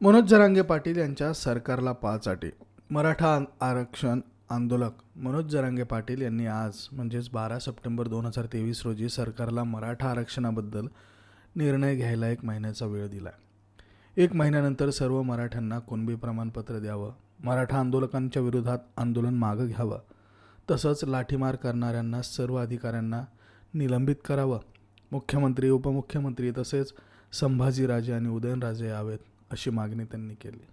मनोज जरांगे पाटील यांच्या सरकारला पाच अटी मराठा आरक्षण आंदोलक मनोज जरांगे पाटील यांनी आज म्हणजेच बारा सप्टेंबर दोन हजार तेवीस रोजी सरकारला मराठा आरक्षणाबद्दल निर्णय घ्यायला एक महिन्याचा वेळ दिला एक महिन्यानंतर सर्व मराठ्यांना कुणबी प्रमाणपत्र द्यावं? मराठा आंदोलकांच्या विरोधात आंदोलन मागं घ्यावं? तसंच लाठीमार करणाऱ्यांना सर्व अधिकाऱ्यांना निलंबित करावं? मुख्यमंत्री उपमुख्यमंत्री तसेच संभाजीराजे आणि उदयनराजे यावेत. अशी मागणी त्यांनी केली.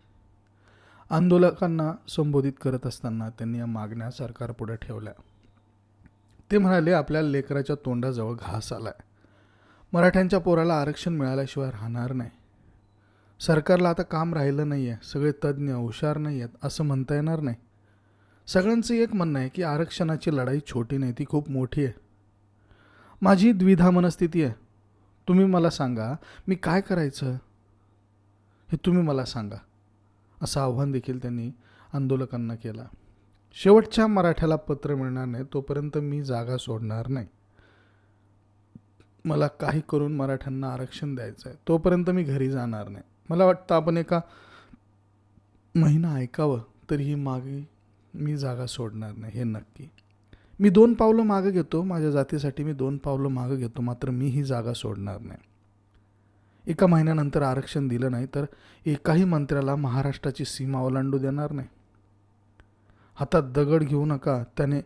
आंदोलकांना संबोधित करत असताना त्यांनी या मागण्या सरकारपुढे ठेवल्या. ते म्हणाले आपल्या लेकराच्या तोंडाजवळ घास आलाय. मराठ्यांच्या पोराला आरक्षण मिळाल्याशिवाय राहणार नाही. सरकारला आता काम राहिलं नाही आहे सगळे तज्ज्ञ हुशार नाही आहेत असं म्हणता येणार नाही. सगळ्यांचं एक म्हणणं आहे की आरक्षणाची लढाई छोटी नाही ती खूप मोठी आहे. माझी द्विधा मनस्थिती आहे. तुम्ही मला सांगा मी काय करायचं? हे तुम्ही मला सांगा असं आव्हान देखील त्यांनी आंदोलकांना केला. शेवटच्या मराठ्याला पत्र मिळणार नाही तोपर्यंत मी जागा सोडणार नाही. मला काही करून मराठ्यांना आरक्षण द्यायचं आहे तोपर्यंत मी घरी जाणार नाही. मला वाटतं आपण एका महिना ऐकावं तरी ही मागे मी जागा सोडणार नाही हे नक्की. मी दोन पावलं मागं घेतो माझ्या जातीसाठी मी दोन पावलं मागं घेतो मात्र मी ही जागा सोडणार नाही. एका महिन्यानंतर आरक्षण दिलं नाही तर एकाही मंत्र्याला महाराष्ट्राची सीमा ओलांडू देणार नाही. हातात दगड घेऊ नका त्याने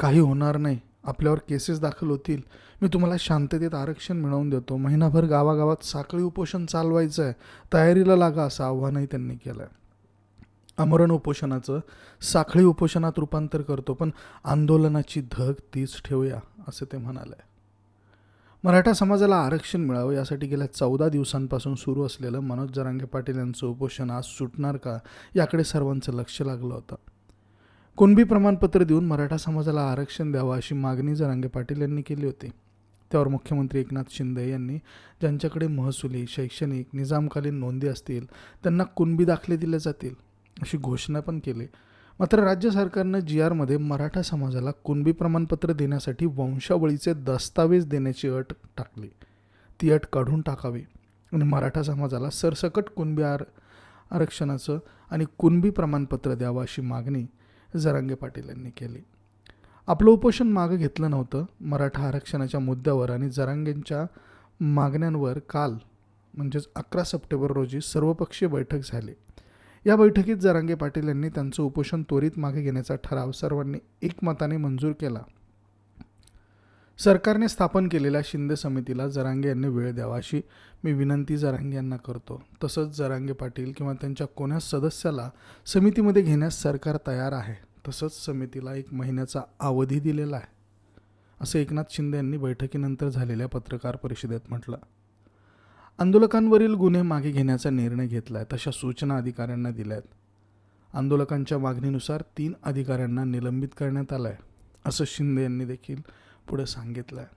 काही होणार नाही. आपल्यावर केसेस दाखल होतील. मी तुम्हाला शांततेत आरक्षण मिळवून देतो. महिनाभर गावागावात साखळी उपोषण चालवायचं आहे तयारीला लागा असं आव्हानही त्यांनी केलं आहे आमरण उपोषणाचं साखळी उपोषणात रूपांतर करतो पण आंदोलनाची धग तीच ठेवूया असं ते म्हणाले. मराठा समाजाला आरक्षण मिळावं यासाठी गेल्या चौदा दिवसांपासून सुरू असलेलं मनोज जरांगे पाटील यांचं उपोषण आज सुटणार का याकडे सर्वांचं लक्ष लागलं होतं. कुणबी प्रमाणपत्र देऊन मराठा समाजाला आरक्षण द्यावं अशी मागणी जरांगे पाटील यांनी केली होती. त्यावर मुख्यमंत्री एकनाथ शिंदे यांनी ज्यांच्याकडे महसुली शैक्षणिक निजामकालीन नोंदी असतील त्यांना कुणबी दाखले दिले जातील अशी घोषणा पण केली. मात्र राज्य सरकारनं जी आरमध्ये मराठा समाजाला कुणबी प्रमाणपत्र देण्यासाठी वंशावळीचे दस्तावेज देण्याची अट टाकली. ती अट काढून टाकावी आणि मराठा समाजाला सरसकट कुणबी आर आरक्षणाचं आणि कुणबी प्रमाणपत्र द्यावं अशी मागणी जरांगे पाटील यांनी केली. आपलं उपोषण मागं घेतलं नव्हतं. मराठा आरक्षणाच्या मुद्द्यावर आणि जरांगेंच्या मागण्यांवर काल म्हणजेच अकरा सप्टेंबर रोजी सर्वपक्षीय बैठक झाली. या बैठकीत जरांगे पाटील यांनी त्यांचं उपोषण त्वरित मागे घेण्याचा ठराव सर्वांनी एकमताने मंजूर केला. सरकारने स्थापन केलेल्या शिंदे समितीला जरांगे यांनी वेळ द्यावा अशी मी विनंती जरांगे यांना करतो. तसंच जरांगे पाटील किंवा त्यांच्या कोण्याच सदस्याला समितीमध्ये घेण्यास सरकार तयार आहे तसंच समितीला एक महिन्याचा अवधी दिलेला आहे असं एकनाथ शिंदे यांनी बैठकीनंतर झालेल्या पत्रकार परिषदेत म्हटलं. आंदोलकांवरील गुन्हे मागे घेण्याचा निर्णय घेतला आहे तशा सूचना अधिकाऱ्यांना दिल्या आहेत आंदोलकांच्या मागणीनुसार तीन अधिकाऱ्यांना निलंबित करण्यात आलं आहे असं शिंदे यांनी देखील पुढे सांगितलं आहे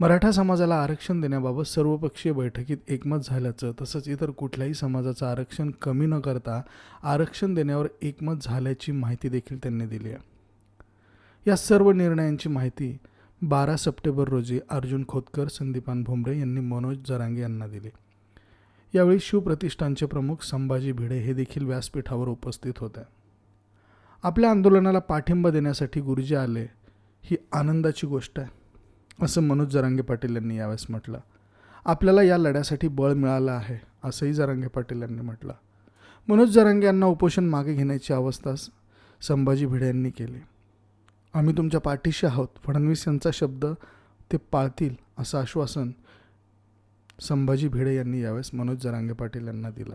मराठा समाजाला आरक्षण देण्याबाबत सर्वपक्षीय बैठकीत एकमत झाल्याचं तसंच इतर कुठल्याही समाजाचं आरक्षण कमी न करता आरक्षण देण्यावर एकमत झाल्याची माहिती देखील त्यांनी दिली आहे. या सर्व निर्णयांची माहिती बारा सप्टेंबर रोजी अर्जुन खोतकर संदीपान भुमरे यांनी मनोज जरांगे यांना दिली. यावेळी शिवप्रतिष्ठानचे प्रमुख संभाजी भिडे हे देखील व्यासपीठावर उपस्थित होते. आपल्या आंदोलनाला पाठिंबा देण्यासाठी गुरुजी आले ही आनंदाची गोष्ट आहे असं मनोज जरांगे पाटील यांनी यावेळेस म्हटलं. आपल्याला या लढ्यासाठी बळ मिळालं आहे असंही जरांगे पाटील यांनी म्हटलं. मनोज जरांगे यांना उपोषण मागे घेण्याची अवस्था संभाजी भिडे यांनी केली. आम्ही तुमच्या पाठीशी आहोत. फडणवीस यांचा शब्द ते पाळतील असं आश्वासन संभाजी भिडे यांनी यावेळेस मनोज जरांगे पाटील यांना दिलं.